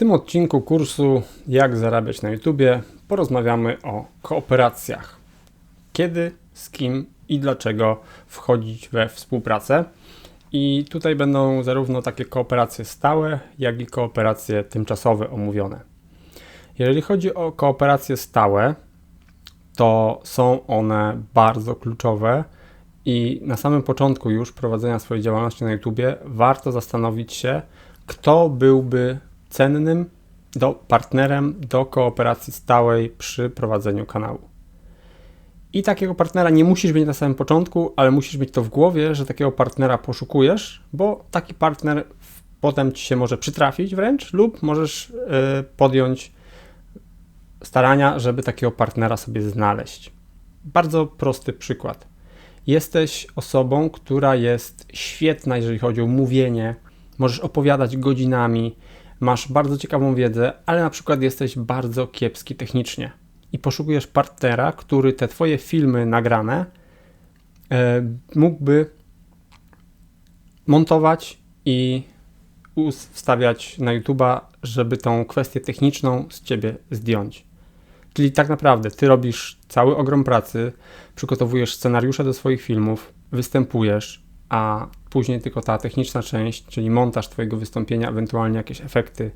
tym odcinku kursu Jak zarabiać na YouTubie porozmawiamy o kooperacjach. Kiedy, z kim i dlaczego wchodzić we współpracę. I tutaj będą zarówno takie kooperacje stałe, jak i kooperacje tymczasowe omówione. Jeżeli chodzi o kooperacje stałe, to są one bardzo kluczowe i na samym początku już prowadzenia swojej działalności na YouTubie warto zastanowić się, kto byłby cennym do, partnerem do kooperacji stałej przy prowadzeniu kanału. I takiego partnera nie musisz mieć na samym początku, ale musisz mieć to w głowie, że takiego partnera poszukujesz, bo taki partner potem ci się może przytrafić wręcz, lub możesz y, podjąć starania, żeby takiego partnera sobie znaleźć. Bardzo prosty przykład. Jesteś osobą, która jest świetna, jeżeli chodzi o mówienie, możesz opowiadać godzinami, masz bardzo ciekawą wiedzę, ale na przykład jesteś bardzo kiepski technicznie i poszukujesz partnera, który te twoje filmy nagrane e, mógłby montować i wstawiać na YouTube'a, żeby tą kwestię techniczną z ciebie zdjąć. Czyli tak naprawdę ty robisz cały ogrom pracy, przygotowujesz scenariusze do swoich filmów, występujesz, a później tylko ta techniczna część, czyli montaż Twojego wystąpienia, ewentualnie jakieś efekty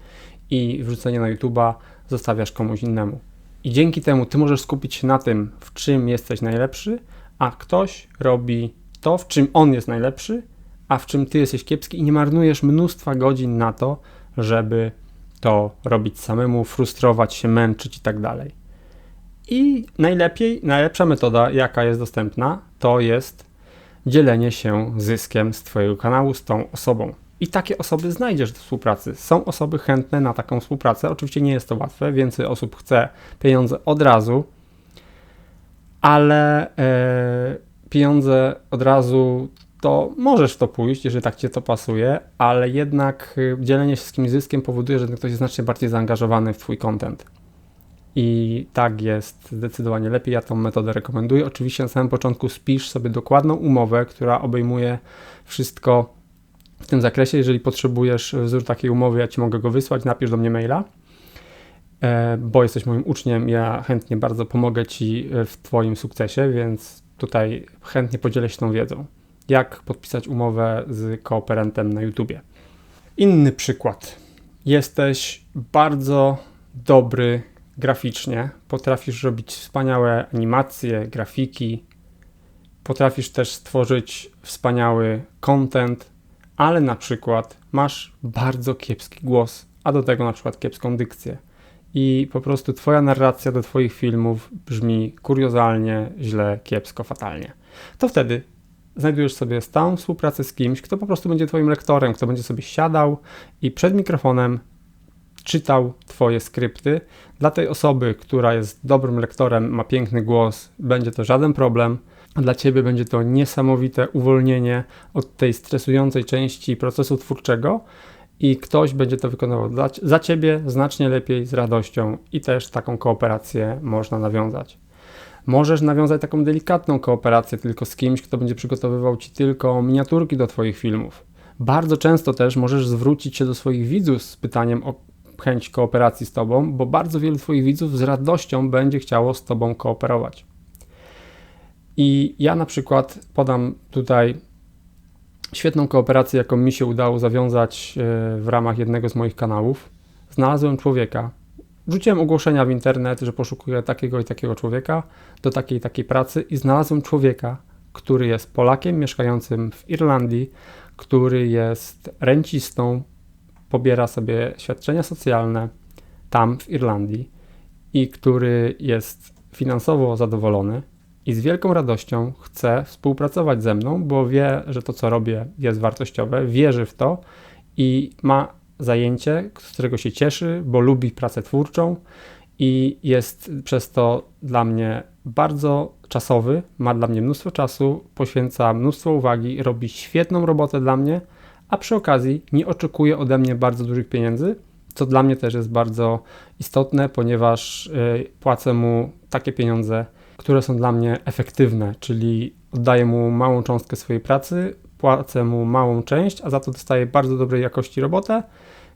i wrzucenie na YouTube'a zostawiasz komuś innemu. I dzięki temu Ty możesz skupić się na tym, w czym jesteś najlepszy, a ktoś robi to, w czym on jest najlepszy, a w czym Ty jesteś kiepski i nie marnujesz mnóstwa godzin na to, żeby to robić samemu, frustrować się, męczyć i tak dalej. I najlepiej, najlepsza metoda, jaka jest dostępna, to jest dzielenie się zyskiem z Twojego kanału z tą osobą. I takie osoby znajdziesz do współpracy. Są osoby chętne na taką współpracę. Oczywiście nie jest to łatwe, więcej osób chce pieniądze od razu, ale e, pieniądze od razu to możesz w to pójść, jeżeli tak Cię to pasuje, ale jednak e, dzielenie się z kimś zyskiem powoduje, że ktoś jest znacznie bardziej zaangażowany w Twój content. I tak jest zdecydowanie lepiej. Ja tą metodę rekomenduję. Oczywiście na samym początku spisz sobie dokładną umowę, która obejmuje wszystko w tym zakresie. Jeżeli potrzebujesz wzór takiej umowy, ja ci mogę go wysłać, napisz do mnie maila, e, bo jesteś moim uczniem. Ja chętnie bardzo pomogę ci w Twoim sukcesie, więc tutaj chętnie podzielę się tą wiedzą. Jak podpisać umowę z kooperantem na YouTubie. Inny przykład. Jesteś bardzo dobry graficznie, potrafisz robić wspaniałe animacje, grafiki, potrafisz też stworzyć wspaniały content, ale na przykład masz bardzo kiepski głos, a do tego na przykład kiepską dykcję. I po prostu twoja narracja do twoich filmów brzmi kuriozalnie, źle, kiepsko, fatalnie. To wtedy znajdujesz sobie stałą współpracę z kimś, kto po prostu będzie twoim lektorem, kto będzie sobie siadał i przed mikrofonem czytał Twoje skrypty. Dla tej osoby, która jest dobrym lektorem, ma piękny głos, będzie to żaden problem. Dla Ciebie będzie to niesamowite uwolnienie od tej stresującej części procesu twórczego i ktoś będzie to wykonywał dla, za Ciebie znacznie lepiej, z radością i też taką kooperację można nawiązać. Możesz nawiązać taką delikatną kooperację tylko z kimś, kto będzie przygotowywał Ci tylko miniaturki do Twoich filmów. Bardzo często też możesz zwrócić się do swoich widzów z pytaniem o chęć kooperacji z Tobą, bo bardzo wielu Twoich widzów z radością będzie chciało z Tobą kooperować. I ja na przykład podam tutaj świetną kooperację, jaką mi się udało zawiązać e, w ramach jednego z moich kanałów. Znalazłem człowieka. Wrzuciłem ogłoszenia w internet, że poszukuję takiego i takiego człowieka do takiej i takiej pracy i znalazłem człowieka, który jest Polakiem mieszkającym w Irlandii, który jest rencistą, pobiera sobie świadczenia socjalne tam w Irlandii i który jest finansowo zadowolony i z wielką radością chce współpracować ze mną, bo wie, że to co robię jest wartościowe, wierzy w to i ma zajęcie, z którego się cieszy, bo lubi pracę twórczą i jest przez to dla mnie bardzo czasowy, ma dla mnie mnóstwo czasu, poświęca mnóstwo uwagi, robi świetną robotę dla mnie a przy okazji nie oczekuje ode mnie bardzo dużych pieniędzy, co dla mnie też jest bardzo istotne, ponieważ y, płacę mu takie pieniądze, które są dla mnie efektywne, czyli oddaję mu małą cząstkę swojej pracy, płacę mu małą część, a za to dostaję bardzo dobrej jakości robotę,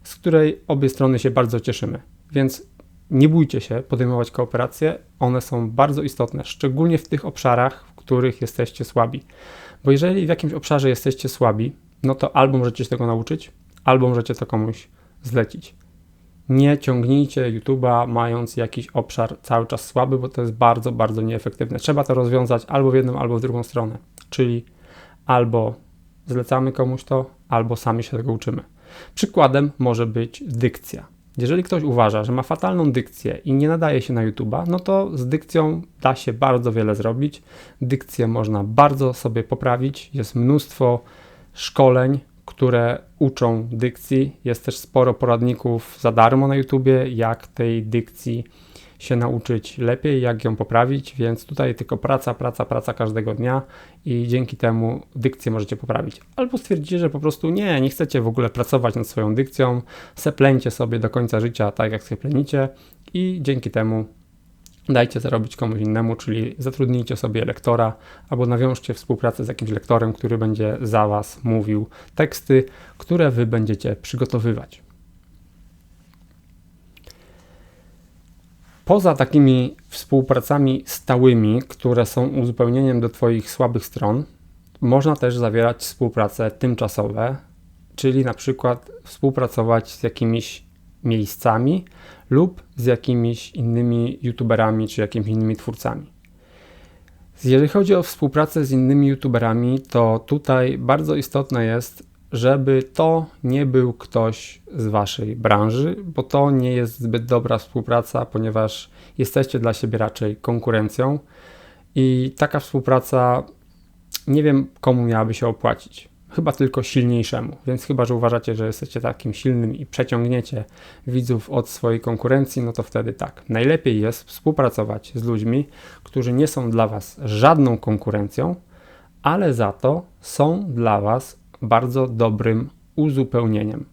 z której obie strony się bardzo cieszymy. Więc nie bójcie się podejmować kooperacje, one są bardzo istotne, szczególnie w tych obszarach, w których jesteście słabi. Bo jeżeli w jakimś obszarze jesteście słabi, no to albo możecie się tego nauczyć, albo możecie to komuś zlecić. Nie ciągnijcie YouTube'a mając jakiś obszar cały czas słaby, bo to jest bardzo, bardzo nieefektywne. Trzeba to rozwiązać albo w jedną, albo w drugą stronę. Czyli albo zlecamy komuś to, albo sami się tego uczymy. Przykładem może być dykcja. Jeżeli ktoś uważa, że ma fatalną dykcję i nie nadaje się na YouTube'a, no to z dykcją da się bardzo wiele zrobić. Dykcję można bardzo sobie poprawić. Jest mnóstwo szkoleń, które uczą dykcji. Jest też sporo poradników za darmo na YouTubie, jak tej dykcji się nauczyć lepiej, jak ją poprawić, więc tutaj tylko praca, praca, praca każdego dnia i dzięki temu dykcję możecie poprawić. Albo stwierdzicie, że po prostu nie, nie chcecie w ogóle pracować nad swoją dykcją, seplęcie sobie do końca życia tak, jak seplenicie i dzięki temu dajcie zarobić komuś innemu, czyli zatrudnijcie sobie lektora albo nawiążcie współpracę z jakimś lektorem, który będzie za Was mówił teksty, które Wy będziecie przygotowywać. Poza takimi współpracami stałymi, które są uzupełnieniem do Twoich słabych stron, można też zawierać współprace tymczasowe, czyli na przykład współpracować z jakimiś miejscami lub z jakimiś innymi youtuberami czy jakimiś innymi twórcami. Jeżeli chodzi o współpracę z innymi youtuberami, to tutaj bardzo istotne jest, żeby to nie był ktoś z waszej branży, bo to nie jest zbyt dobra współpraca, ponieważ jesteście dla siebie raczej konkurencją i taka współpraca nie wiem komu miałaby się opłacić. Chyba tylko silniejszemu, więc chyba, że uważacie, że jesteście takim silnym i przeciągniecie widzów od swojej konkurencji, no to wtedy tak. Najlepiej jest współpracować z ludźmi, którzy nie są dla Was żadną konkurencją, ale za to są dla Was bardzo dobrym uzupełnieniem.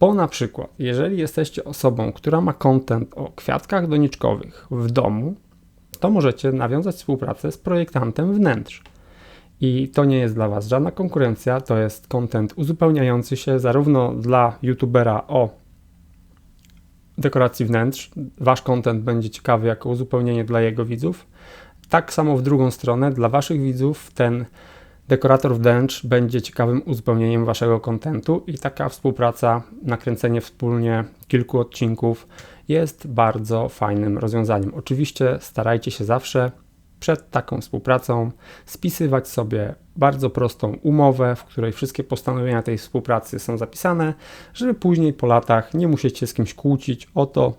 Bo na przykład, jeżeli jesteście osobą, która ma content o kwiatkach doniczkowych w domu, to możecie nawiązać współpracę z projektantem wnętrz. I to nie jest dla Was żadna konkurencja, to jest content uzupełniający się zarówno dla youtubera o dekoracji wnętrz, Wasz content będzie ciekawy jako uzupełnienie dla jego widzów, tak samo w drugą stronę dla Waszych widzów ten Dekorator wnętrz będzie ciekawym uzupełnieniem waszego kontentu i taka współpraca, nakręcenie wspólnie kilku odcinków jest bardzo fajnym rozwiązaniem. Oczywiście starajcie się zawsze przed taką współpracą spisywać sobie bardzo prostą umowę, w której wszystkie postanowienia tej współpracy są zapisane, żeby później po latach nie musieć się z kimś kłócić o to,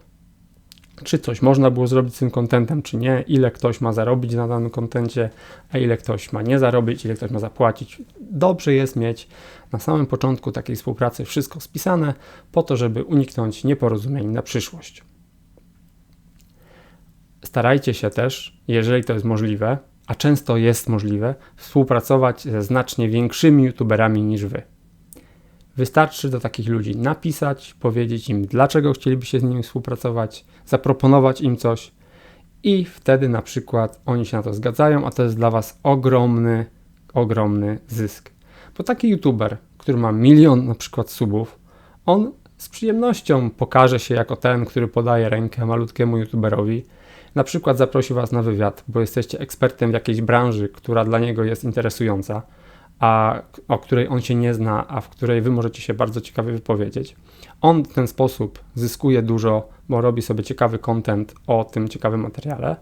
czy coś można było zrobić z tym kontentem, czy nie, ile ktoś ma zarobić na danym kontencie, a ile ktoś ma nie zarobić, ile ktoś ma zapłacić. Dobrze jest mieć na samym początku takiej współpracy wszystko spisane, po to, żeby uniknąć nieporozumień na przyszłość. Starajcie się też, jeżeli to jest możliwe, a często jest możliwe, współpracować ze znacznie większymi youtuberami niż wy. Wystarczy do takich ludzi napisać, powiedzieć im, dlaczego chcielibyście z nimi współpracować, zaproponować im coś i wtedy na przykład oni się na to zgadzają, a to jest dla Was ogromny, ogromny zysk. Bo taki youtuber, który ma milion na przykład subów, on z przyjemnością pokaże się jako ten, który podaje rękę malutkiemu youtuberowi, na przykład zaprosi Was na wywiad, bo jesteście ekspertem w jakiejś branży, która dla niego jest interesująca a o której on się nie zna, a w której wy możecie się bardzo ciekawie wypowiedzieć. On w ten sposób zyskuje dużo, bo robi sobie ciekawy content o tym ciekawym materiale,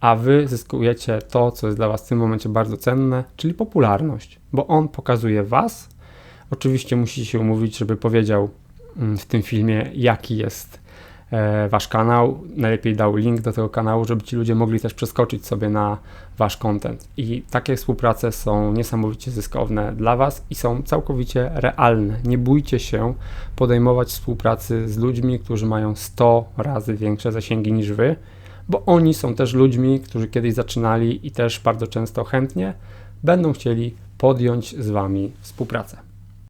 a wy zyskujecie to, co jest dla was w tym momencie bardzo cenne, czyli popularność, bo on pokazuje was. Oczywiście musicie się umówić, żeby powiedział mm, w tym filmie, jaki jest wasz kanał, najlepiej dał link do tego kanału, żeby ci ludzie mogli też przeskoczyć sobie na wasz content. I takie współprace są niesamowicie zyskowne dla was i są całkowicie realne. Nie bójcie się podejmować współpracy z ludźmi, którzy mają 100 razy większe zasięgi niż wy, bo oni są też ludźmi, którzy kiedyś zaczynali i też bardzo często chętnie będą chcieli podjąć z wami współpracę.